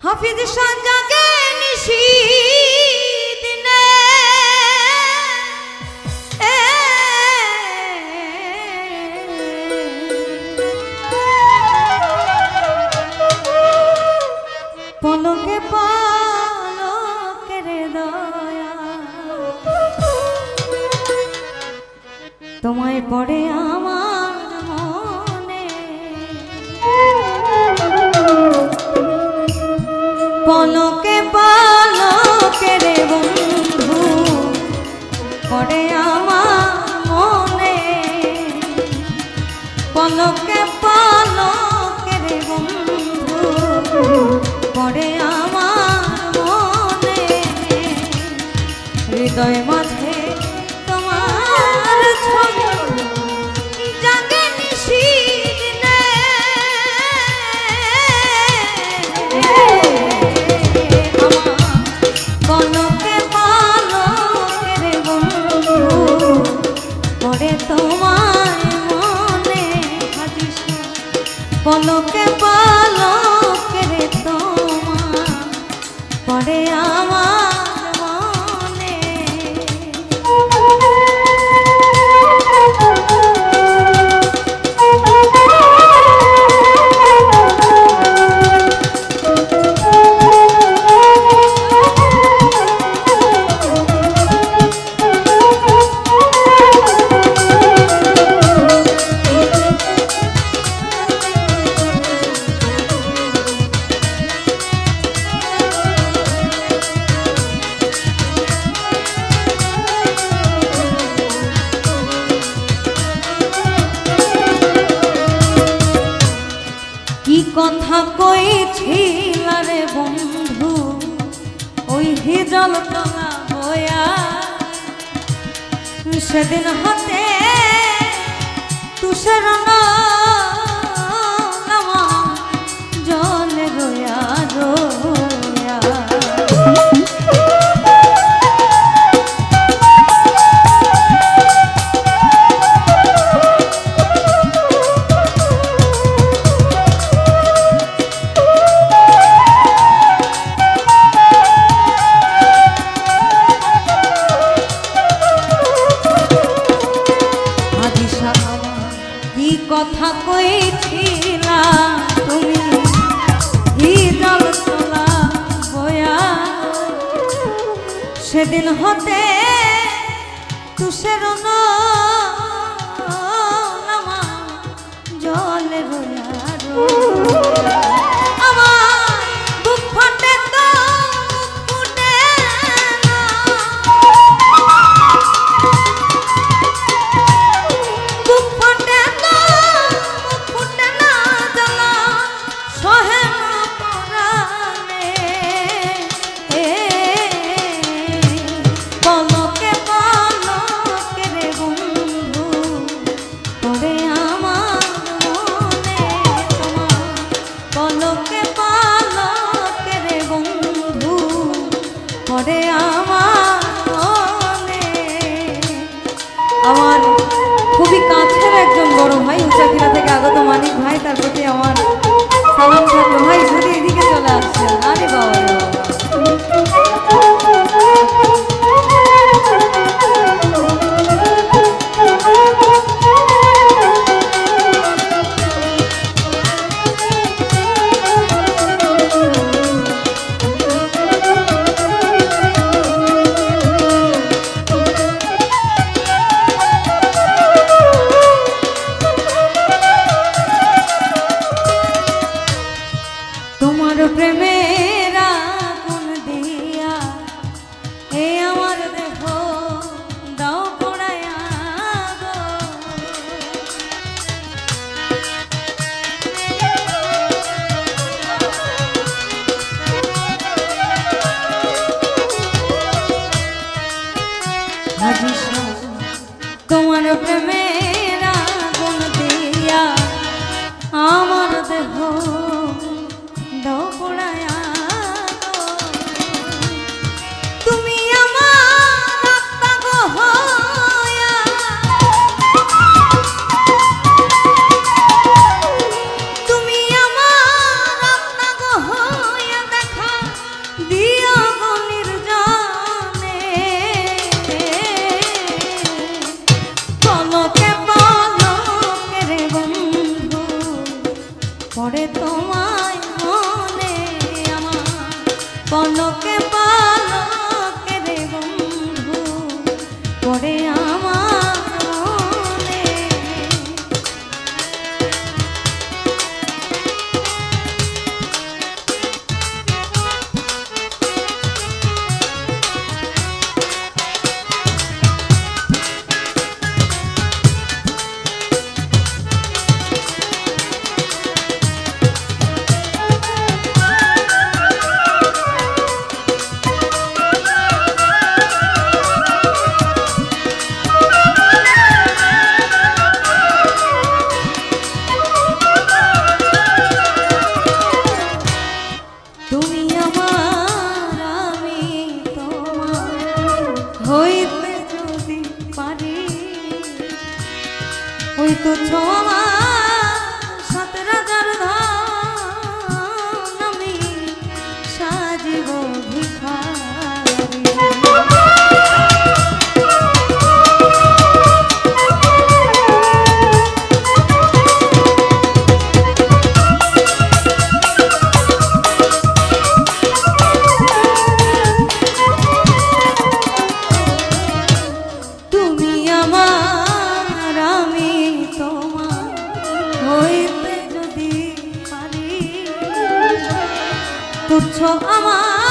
হাফিজ সাজাকে নিশি দিনে এ, পলকে পলকে রে দয়া। তোমায় পড়ে আমার পলকে পলকে রে বন্ধু পড়ে আমার পড়ে রে বন্ধু ওই হিজল তোলা হয়া সেদিন হতে তুষার কথা কইছিলা তুমি জল তোলা হয়া সেদিন হতে পড়ে আমার আমার খুবই কাছের একজন বড় ভাই উচাকিরা থেকে আগত মানিক ভাই, তার প্রতি আমার সালাম ভাই, যদি এদিকে চলে আসছেন আরে বাবা। পারি। ওই তো ছোমা তুচ্ছ আমার